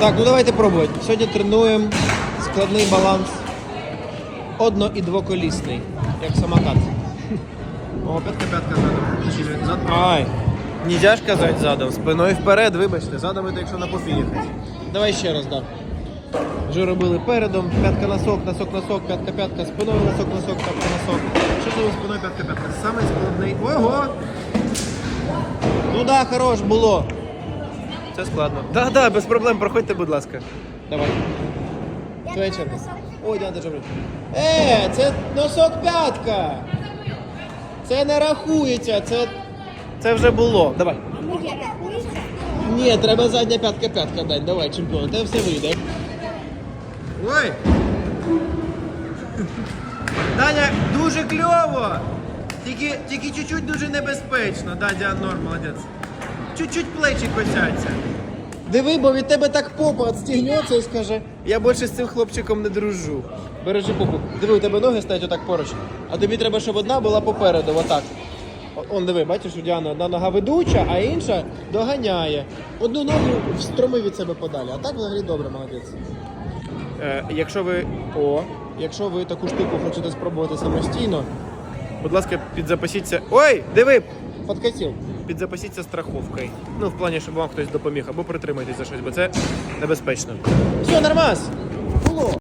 Так, ну давайте пробувати. Сьогодні тренуємо складний баланс. Одно- і двоколісний, як самокат. О, п'ятка, п'ятка задом. Зад... Ай, нельзя ж казати задом, спиною вперед, вибачте, задом це якщо на попі. Давай ще раз, да. Вже робили передом, п'ятка носок, носок, носок, п'ятка, п'ятка, спиною носок, носок, п'ятка, носок. Що знову спиною п'ятка, п'ятка. Самий складний. Ого! Ну да, хорош було. Це складно. Так, да, без проблем, проходьте, будь ласка. Давай. Твоя черга. Ой, Діана, що? Е, це носок п'ятка. Це не рахується, це. Це вже було. Давай. Ні, треба задня п'ятка п'ятка дати. Давай, чемпіон, тебе все вийде. Ой! Даня, дуже кльово! Тільки, тільки чуть-чуть дуже небезпечно. Да, Діан Норм, молодець. Чуть-чуть плечі косяться. Диви, бо від тебе так попа відстігнеться і скаже, я більше з цим хлопчиком не дружу. Бережи попу. Диви, у тебе ноги стоять отак поруч, а тобі треба, щоб одна була попереду, отак. Он диви, бачиш, у Діани одна нога ведуча, а інша доганяє. Одну ногу встроми від себе подалі, а так взагалі добре, молодець. Е, якщо ви. О, якщо ви таку штуку хочете спробувати самостійно, будь ласка, підзапасіться. Ой, диви! Подкатив. Підзапасіться страховкою. Ну, в плані, щоб вам хтось допоміг, або притримайтесь за щось, бо це небезпечно. Все, нормас! Було.